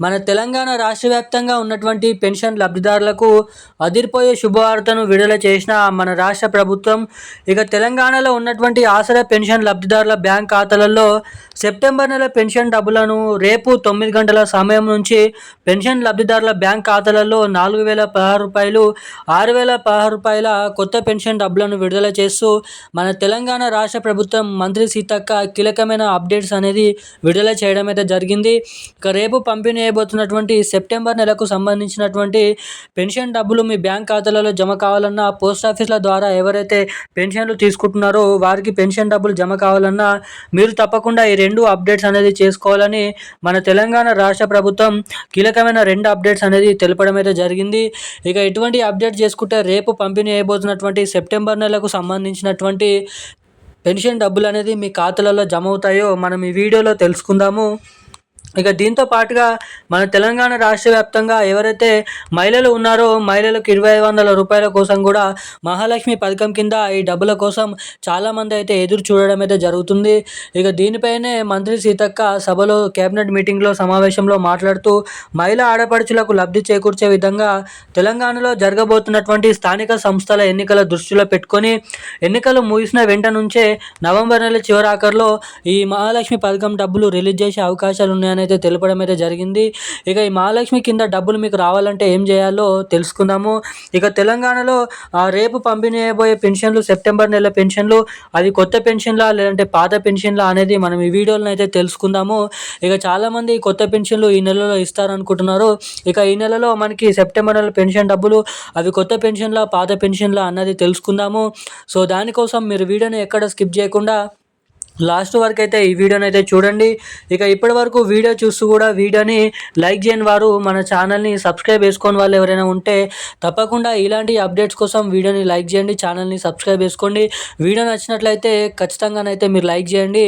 మన తెలంగాణ రాష్ట్ర వ్యాప్తంగా ఉన్నటువంటి పెన్షన్ లబ్ధిదారులకు అదిరిపోయే శుభవార్తను విడుదల చేసిన మన రాష్ట్ర ప్రభుత్వం ఇక తెలంగాణలో ఉన్నటువంటి ఆసరా పెన్షన్ లబ్ధిదారుల బ్యాంక్ ఖాతాలలో సెప్టెంబర్ నెల పెన్షన్ డబ్బులను రేపు తొమ్మిది గంటల సమయం నుంచి పెన్షన్ లబ్ధిదారుల బ్యాంక్ ఖాతాలలో నాలుగు వేల పదహారు రూపాయలు ఆరు వేల పదహారు రూపాయల కొత్త పెన్షన్ డబ్బులను విడుదల చేస్తూ మన తెలంగాణ రాష్ట్ర ప్రభుత్వం మంత్రి సీతక్క కీలకమైన అప్డేట్స్ అనేది విడుదల చేయడం అయితే జరిగింది. ఇక రేపు పంపిణీ చేయబోతున్నటువంటి సెప్టెంబర్ నెలకు సంబంధించినటువంటి పెన్షన్ డబ్బులు మీ బ్యాంక్ ఖాతాలలో జమ కావాలన్నా పోస్ట్ ఆఫీసుల ద్వారా ఎవరైతే పెన్షన్లు తీసుకుంటున్నారో వారికి పెన్షన్ డబ్బులు జమ కావాలన్నా మీరు తప్పకుండా ఈ రెండు అప్డేట్స్ అనేది చేసుకోవాలని మన తెలంగాణ రాష్ట్ర ప్రభుత్వం కీలకమైన రెండు అప్డేట్స్ అనేది తెలపడం అయితే జరిగింది. ఇక ఇటువంటి అప్డేట్ చేసుకుంటే రేపు పంపిణీ అయిపోతున్నటువంటి సెప్టెంబర్ నెలకు సంబంధించినటువంటి పెన్షన్ డబ్బులు అనేది మీ ఖాతాలలో జమ అవుతాయో మనం ఈ వీడియోలో తెలుసుకుందాము. ఇక దీంతో పాటుగా మన తెలంగాణ రాష్ట్ర వ్యాప్తంగా ఎవరైతే మహిళలు ఉన్నారో మహిళలకు ఇరవై వందల రూపాయల కోసం కూడా మహాలక్ష్మి పథకం కింద ఈ డబ్బుల కోసం చాలామంది అయితే ఎదురు చూడడం అయితే జరుగుతుంది. ఇక దీనిపైనే మంత్రి సీతక్క సభలో కేబినెట్ మీటింగ్లో సమావేశంలో మాట్లాడుతూ మహిళా ఆడపడుచులకు లబ్ధి చేకూర్చే విధంగా తెలంగాణలో జరగబోతున్నటువంటి స్థానిక సంస్థల ఎన్నికల దృష్టిలో పెట్టుకొని ఎన్నికలు ముగిసిన వెంట నుంచే నవంబర్ నెల చివరాఖరులో ఈ మహాలక్ష్మి పథకం డబ్బులు రిలీజ్ చేసే అవకాశాలు ఉన్నాయని అయితే తెలపడం అయితే జరిగింది. ఇక ఈ మహాలక్ష్మి కింద డబ్బులు మీకు రావాలంటే ఏం చేయాలో తెలుసుకుందాము. ఇక తెలంగాణలో రేపు పంపిణీ అయిపోయే పెన్షన్లు సెప్టెంబర్ నెల పెన్షన్లు అవి కొత్త పెన్షన్లా లేదంటే పాత పెన్షన్లా అనేది మనం ఈ వీడియోలో అయితే తెలుసుకుందాము. ఇక చాలామంది కొత్త పెన్షన్లు ఈ నెలలో ఇస్తారనుకుంటున్నారు. ఇక ఈ నెలలో మనకి సెప్టెంబర్ నెల పెన్షన్ డబ్బులు అవి కొత్త పెన్షన్లా పాత పెన్షన్లా అన్నది తెలుసుకుందాము. సో దానికోసం మీరు వీడియోని ఎక్కడ స్కిప్ చేయకుండా లాస్ట్ వరకు అయితే ఈ వీడియోని అయితే చూడండి. ఇక ఇప్పటి వరకు వీడియో చూస్తూ కూడా వీడియోని లైక్ చేయని వారు మన ఛానల్ని సబ్స్క్రైబ్ చేసుకోని వాళ్ళు ఎవరైనా ఉంటే తప్పకుండా ఇలాంటి అప్డేట్స్ కోసం వీడియోని లైక్ చేయండి ఛానల్ని సబ్స్క్రైబ్ చేసుకోండి. వీడియో నచ్చినట్లయితే ఖచ్చితంగానైతే మీరు లైక్ చేయండి.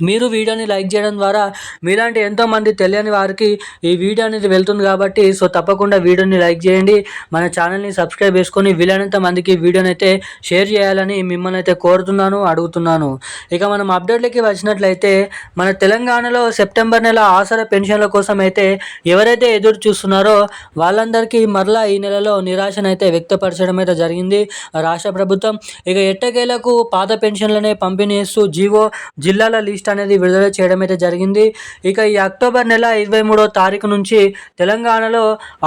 మీరు వీడియోని లైక్ చేయడం ద్వారా మీలాంటి ఎంతోమంది తెలియని వారికి ఈ వీడియో అనేది వెళ్తుంది కాబట్టి సో తప్పకుండా వీడియోని లైక్ చేయండి. మన ఛానల్ని సబ్స్క్రైబ్ చేసుకొని వీలైనంత మందికి వీడియోని అయితే షేర్ చేయాలని మిమ్మల్ని అయితే కోరుతున్నాను అడుగుతున్నాను. ఇక మనం అప్డేట్లకి వచ్చినట్లయితే మన తెలంగాణలో సెప్టెంబర్ నెల ఆసర పెన్షన్ల కోసం అయితే ఎవరైతే ఎదురు చూస్తున్నారో వాళ్ళందరికీ మరలా ఈ నెలలో నిరాశనైతే వ్యక్తపరచడం అయితే జరిగింది రాష్ట్ర ప్రభుత్వం. ఇక ఎట్టకేలకు పాత పెన్షన్లనే పంపిణీ చేస్తూ జీవో జిల్లాల లిస్ట్ లిస్ట్ అనేది విడుదల చేయడం అయితే జరిగింది. ఇక ఈ అక్టోబర్ నెల ఇరవై మూడో తారీఖు నుంచి తెలంగాణలో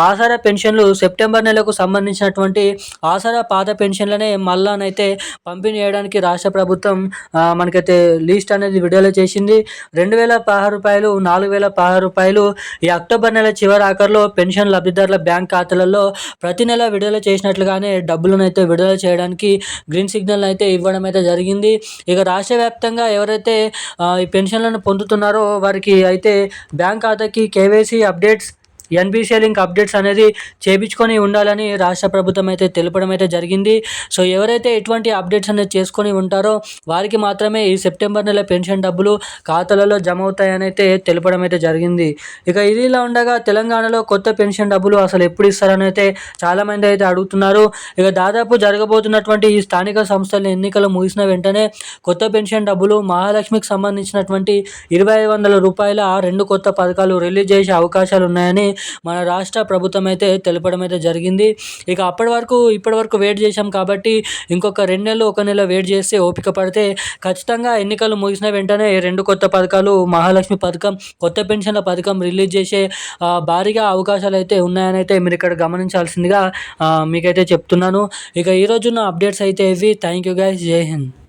ఆసరా పెన్షన్లు సెప్టెంబర్ నెలకు సంబంధించినటువంటి ఆసరా పాత పెన్షన్లనే మళ్ళానైతే పంపిణీ చేయడానికి రాష్ట్ర ప్రభుత్వం మనకైతే లిస్ట్ అనేది విడుదల చేసింది. రెండు వేల పదహారు రూపాయలు నాలుగు వేల పదహారు రూపాయలు ఈ అక్టోబర్ నెల చివరి ఆఖరిలో పెన్షన్ లబ్ధిదారుల బ్యాంక్ ఖాతాలలో ప్రతి నెల విడుదల చేసినట్లుగానే డబ్బులను అయితే విడుదల చేయడానికి గ్రీన్ సిగ్నల్ అయితే ఇవ్వడం అయితే జరిగింది. ఇక రాష్ట్ర వ్యాప్తంగా ఎవరైతే ఈ పెన్షన్లను పొందుతున్నారో వారికి అయితే బ్యాంక్ ఖాతాకి KYC updates NPCI link updates అనేది చేపించుకొని ఉండాలని రాష్ట్ర ప్రభుత్వం అయితే తెలపడం అయితే జరిగింది. సో ఎవరైతే ఎటువంటి అప్డేట్స్ అనేది చేసుకొని ఉంటారో వారికి మాత్రమే ఈ సెప్టెంబర్ నెల పెన్షన్ డబ్బులు ఖాతాలలో జమ అవుతాయని అయితే తెలపడం అయితే జరిగింది. ఇక ఇది ఇలా ఉండగా తెలంగాణలో కొత్త పెన్షన్ డబ్బులు అసలు ఎప్పుడు ఇస్తారని అయితే చాలామంది అయితే అడుగుతున్నారు. ఇక దాదాపు జరగబోతున్నటువంటి ఈ స్థానిక సంస్థల ఎన్నికలు ముగిసిన వెంటనే కొత్త పెన్షన్ డబ్బులు మహాలక్ష్మికి సంబంధించినటువంటి ఇరవై వందల రూపాయల రెండు కొత్త పథకాలు రిలీజ్ చేసే అవకాశాలు ఉన్నాయని మన రాష్ట్ర ప్రభుత్వం అయితే తెలపడం అయితే జరిగింది. ఇక అప్పటి వరకు ఇప్పటి వరకు వెయిట్ చేశాం కాబట్టి ఇంకొక రెండు నెలలు ఒక నెల వెయిట్ చేస్తే ఓపిక పడితే ఖచ్చితంగా ఎన్నికలు ముగిసిన వెంటనే రెండు కొత్త పథకాలు మహాలక్ష్మి పథకం కొత్త పెన్షన్ల పథకం రిలీజ్ చేసే భారీగా అవకాశాలు అయితే ఉన్నాయని అయితే మీరు ఇక్కడ గమనించాల్సిందిగా మీకైతే చెప్తున్నాను. ఇక ఈరోజున్న అప్డేట్స్ అయితే ఇవి. థ్యాంక్ యూ గైస్ జై హింద్